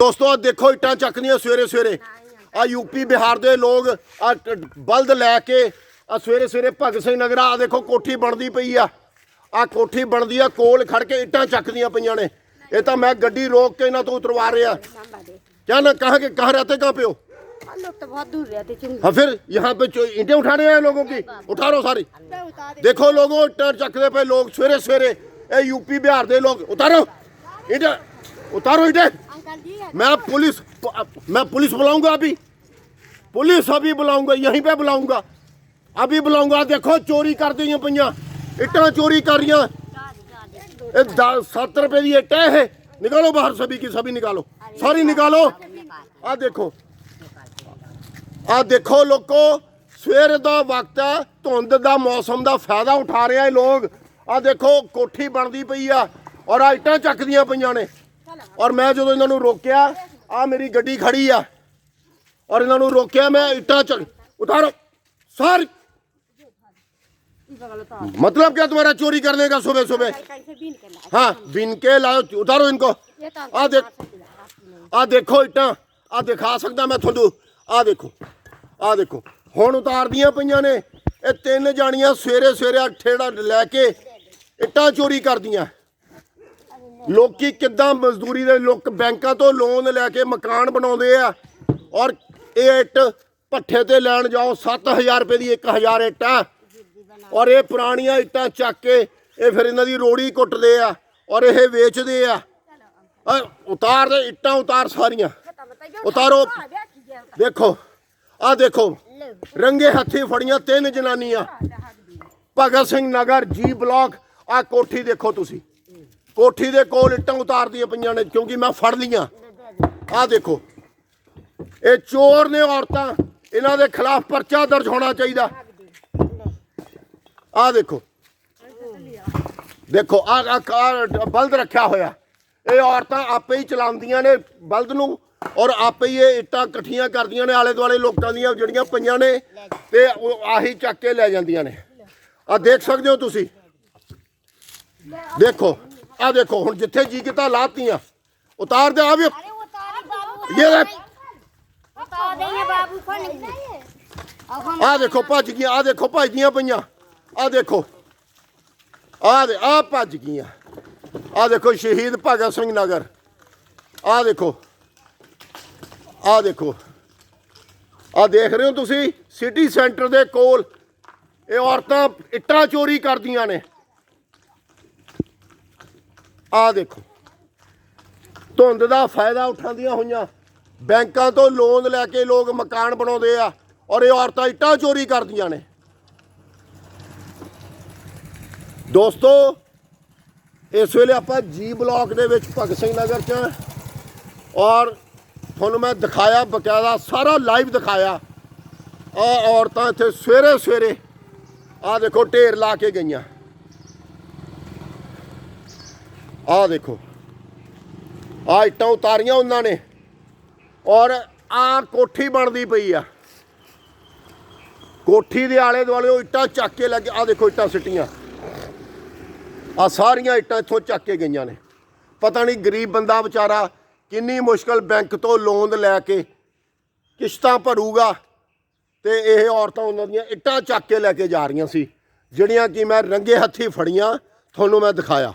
ਦੋਸਤੋ ਆਹ ਦੇਖੋ ਇੱਟਾਂ ਚੱਕਦੀਆਂ ਸਵੇਰੇ ਸਵੇਰੇ ਆ ਯੂਪੀ ਬਿਹਾਰ ਦੇ ਲੋਕ ਆ ਬਲਦ ਲੈ ਕੇ ਆ ਸਵੇਰੇ ਸਵੇਰੇ ਭਗਤ ਸਿੰਘ ਨਗਰ ਆ ਦੇਖੋ ਕੋਠੀ ਬਣਦੀ ਪਈ ਆ ਆ ਕੋਠੀ ਬਣਦੀ ਆ ਕੋਲ ਖੜ ਕੇ ਇੱਟਾਂ ਚੱਕਦੀਆਂ ਪਈਆਂ ਨੇ ਇਹ ਤਾਂ ਮੈਂ ਗੱਡੀ ਰੋਕ ਕੇ ਇਹਨਾਂ ਤੋਂ ਉਤਰਵਾ ਰਿਹਾ लंबा दे क्या ना कहाँ के कहाँ रहते कहाँ पे हो हम लोग तो बहुत दूर रहते चुन हाँ फिर यहाँ पे जो ईंटें उठाने आए लोगों की उठा लो सारी उतारे देखो लोगों ईंटें चकते पे लोग सवेरे सवेरे ए यूपी बिहार दे लोग उतारो ईंटें उतारो ईंटें अंकल जी मैं पुलिस मैं पुलिस बुलाऊंगा अभी पुलिस अभी बुलाऊंगा यहीं पे बुलाऊंगा अभी बुलाऊंगा देखो चोरी कर दी पईया इट्टा चोरी कर रही ये दा- सात रुपए की इट्टा है निकालो बाहर सभी की सभी निकालो सारी निकालो आ देखो ਆ ਦੇਖੋ ਲੋਕੋ ਸਵੇਰ ਦਾ ਵਕਤ ਹੈ ਧੁੰਦ ਦਾ ਮੌਸਮ ਦਾ ਫਾਇਦਾ ਉਠਾ ਰਿਹਾ ਇਹ ਲੋਕ ਆ ਦੇਖੋ ਕੋਠੀ ਬਣਦੀ ਪਈ ਆ ਔਰ ਆ ਇੱਟਾਂ ਚੱਕਦੀਆਂ ਪਈਆਂ ਨੇ ਔਰ ਮੈਂ ਜਦੋਂ ਇਹਨਾਂ ਨੂੰ ਰੋਕਿਆ ਆ ਮੇਰੀ ਗੱਡੀ ਖੜੀ ਆ ਔਰ ਇਹਨਾਂ ਨੂੰ ਰੋਕਿਆ ਮੈਂ ਇੱਟਾਂ ਚੱਕ ਉਤਾਰੋ ਸਾਰੀ मतलब क्या तुम्हारा चोरी करने का सुबह सुबह कैसे बीन के लाए हाँ बिन के लाओ उतारो इनको ये तो आ देख ਆ ਦੇਖੋ ਇੱਟਾਂ ਆ ਦਿਖਾ ਸਕਦਾ ਮੈਂ ਤੁਹਾਨੂੰ ਆ ਦੇਖੋ ਆ ਦੇਖੋ ਹੁਣ ਉਤਾਰਦੀਆਂ ਪਈਆਂ ਨੇ ਇਹ ਤਿੰਨ ਜਾਣੀਆਂ ਸਵੇਰੇ ਸਵੇਰੇ ਠੇੜਾ ਲੈ ਕੇ ਇੱਟਾਂ ਚੋਰੀ ਕਰਦੀਆਂ ਲੋਕੀ ਕਿੱਦਾਂ ਮਜ਼ਦੂਰੀ ਦੇ ਲੋਕ ਬੈਂਕਾਂ ਤੋਂ ਲੋਨ ਲੈ ਕੇ ਮਕਾਨ ਬਣਾਉਂਦੇ ਆ ਔਰ ਇਹ ਇੱਟ ਪੱਠੇ ਤੇ ਲੈਣ ਜਾਓ 7000 ਰੁਪਏ ਦੀ 1000 ਇੱਟ ਆ। ਔਰ ਇਹ ਪੁਰਾਣੀਆਂ ਇੱਟਾਂ ਚੱਕ ਕੇ ਇਹ ਫਿਰ ਇਹਨਾਂ ਦੀ ਰੋੜੀ ਕੁੱਟਦੇ ਆ ਔਰ ਇਹ ਵੇਚਦੇ ਆ। ਆ ਉਤਾਰ ਦੇ ਇੱਟਾਂ ਉਤਾਰ ਸਾਰੀਆਂ। ਉਤਾਰੋ। ਦੇਖੋ ਆ ਦੇਖੋ, ਰੰਗੇ ਹੱਥੀ ਫੜੀਆਂ ਤਿੰਨ ਜਨਾਨੀਆਂ। ਭਗਤ ਸਿੰਘ ਨਗਰ ਜੀ ਬਲਾਕ ਆ ਕੋਠੀ ਦੇਖੋ ਤੁਸੀਂ। ਕੋਠੀ ਦੇ ਕੋਲ ਇੱਟਾਂ ਉਤਾਰਦੀਆਂ ਪਈਆਂ ਨੇ, ਕਿਉਂਕਿ ਮੈਂ ਫੜ ਲੀਆਂ। ਆਹ ਦੇਖੋ। ਇਹ ਚੋਰ ਨੇ ਔਰਤਾਂ, ਇਹਨਾਂ ਦੇ ਖਿਲਾਫ ਪਰਚਾ ਦਰਜ ਹੋਣਾ ਚਾਹੀਦਾ। ਆਹ ਦੇਖੋ। ਦੇਖੋ ਆ ਬਲਦ ਰੱਖਿਆ ਹੋਇਆ। ਇਹ ਔਰਤਾਂ ਆਪੇ ਹੀ ਚਲਾਉਂਦੀਆਂ ਨੇ ਬਲਦ ਨੂੰ, ਔਰ ਆਪੇ ਹੀ ਇਹ ਇੱਟਾਂ ਇਕੱਠੀਆਂ ਕਰਦੀਆਂ ਨੇ ਆਲੇ ਦੁਆਲੇ ਲੋਕਾਂ ਦੀਆਂ ਜਿਹੜੀਆਂ ਪਈਆਂ ਨੇ, ਤੇ ਉਹ ਆਹੀ ਚੱਕ ਕੇ ਲੈ ਜਾਂਦੀਆਂ ਨੇ। ਆ ਦੇਖ ਸਕਦੇ ਹੋ ਤੁਸੀਂ? ਦੇਖੋ। ਆ ਦੇਖੋ ਹੁਣ ਜਿੱਥੇ ਜੀ ਕੀਤਾ ਲਾਤੀਆਂ ਉਤਾਰ ਦੇ ਆ ਵੀ अरे उतारे बाबू ਇਹ ਲੈ उतार देंगे बाबू को नहीं अब हम ਆ ਦੇਖੋ ਭੱਜ ਗਈਆਂ ਆ ਦੇਖੋ ਭੱਜਦੀਆਂ ਪਈਆਂ ਆ ਦੇਖੋ ਆ ਦੇ ਆ ਭੱਜ ਗਈਆਂ ਆ ਦੇਖੋ ਸ਼ਹੀਦ ਭਗਤ ਸਿੰਘ ਨਗਰ ਆ ਦੇਖੋ ਆ ਦੇਖੋ ਆ ਦੇਖ ਰਹੇ ਹੋ ਤੁਸੀਂ ਸਿਟੀ ਸੈਂਟਰ ਦੇ ਕੋਲ ਇਹ ਔਰਤਾਂ ਇੱਟਾਂ ਚੋਰੀ ਕਰਦੀਆਂ ਨੇ ਆ ਦੇਖੋ। ਧੁੰਦ ਦਾ ਫਾਇਦਾ ਉਠਾਉਂਦੀਆਂ ਹੋਈਆਂ। ਬੈਂਕਾਂ ਤੋਂ ਲੋਨ ਲੈ ਕੇ ਲੋਕ ਮਕਾਨ ਬਣਾਉਂਦੇ ਆ ਔਰ ਇਹ ਔਰਤਾਂ ਇੱਟਾਂ ਚੋਰੀ ਕਰਦੀਆਂ ਨੇ। ਦੋਸਤੋ, ਇਸ ਵੇਲੇ ਆਪਾਂ ਜੀ ਬਲਾਕ ਦੇ ਵਿੱਚ ਭਗਤ ਸਿੰਘ ਨਗਰ ਚ ਔਰ ਤੁਹਾਨੂੰ ਮੈਂ ਦਿਖਾਇਆ, ਬਕਾਇਦਾ ਸਾਰਾ ਲਾਈਵ ਦਿਖਾਇਆ। ਆ ਔਰਤਾਂ ਇੱਥੇ ਸਵੇਰੇ ਸਵੇਰੇ ਆ ਦੇਖੋ ਢੇਰ ਲਾ ਕੇ ਗਈਆਂ। ਆਹ ਦੇਖੋ। ਆ ਇੱਟਾਂ ਉਤਾਰੀਆਂ ਉਹਨਾਂ ਨੇ। ਔਰ ਆ ਕੋਠੀ ਬਣਦੀ ਪਈ ਆ। ਕੋਠੀ ਦੇ ਆਲੇ ਦੁਆਲੇ ਉਹ ਇੱਟਾਂ ਚੱਕ ਕੇ ਲੱਗੇ ਆ ਦੇਖੋ ਇੱਟਾਂ ਸਿੱਟੀਆਂ। ਆ ਸਾਰੀਆਂ ਇੱਟਾਂ ਇੱਥੋਂ ਚੱਕ ਕੇ ਗਈਆਂ ਨੇ। ਪਤਾ ਨਹੀਂ ਗਰੀਬ ਬੰਦਾ ਵਿਚਾਰਾ ਕਿੰਨੀ ਮੁਸ਼ਕਲ ਬੈਂਕ ਤੋਂ ਲੋਨ ਲੈ ਕੇ ਕਿਸ਼ਤਾਂ ਭਰੂਗਾ ਤੇ ਇਹ ਔਰਤਾਂ ਉਹਨਾਂ ਦੀਆਂ ਇੱਟਾਂ ਚੱਕ ਕੇ ਲੈ ਕੇ ਜਾ ਰਹੀਆਂ ਸੀ, ਜਿਹੜੀਆਂ ਕਿ ਮੈਂ ਰੰਗੇ ਹੱਥੀ ਫੜੀਆਂ, ਤੁਹਾਨੂੰ ਮੈਂ ਦਿਖਾਇਆ।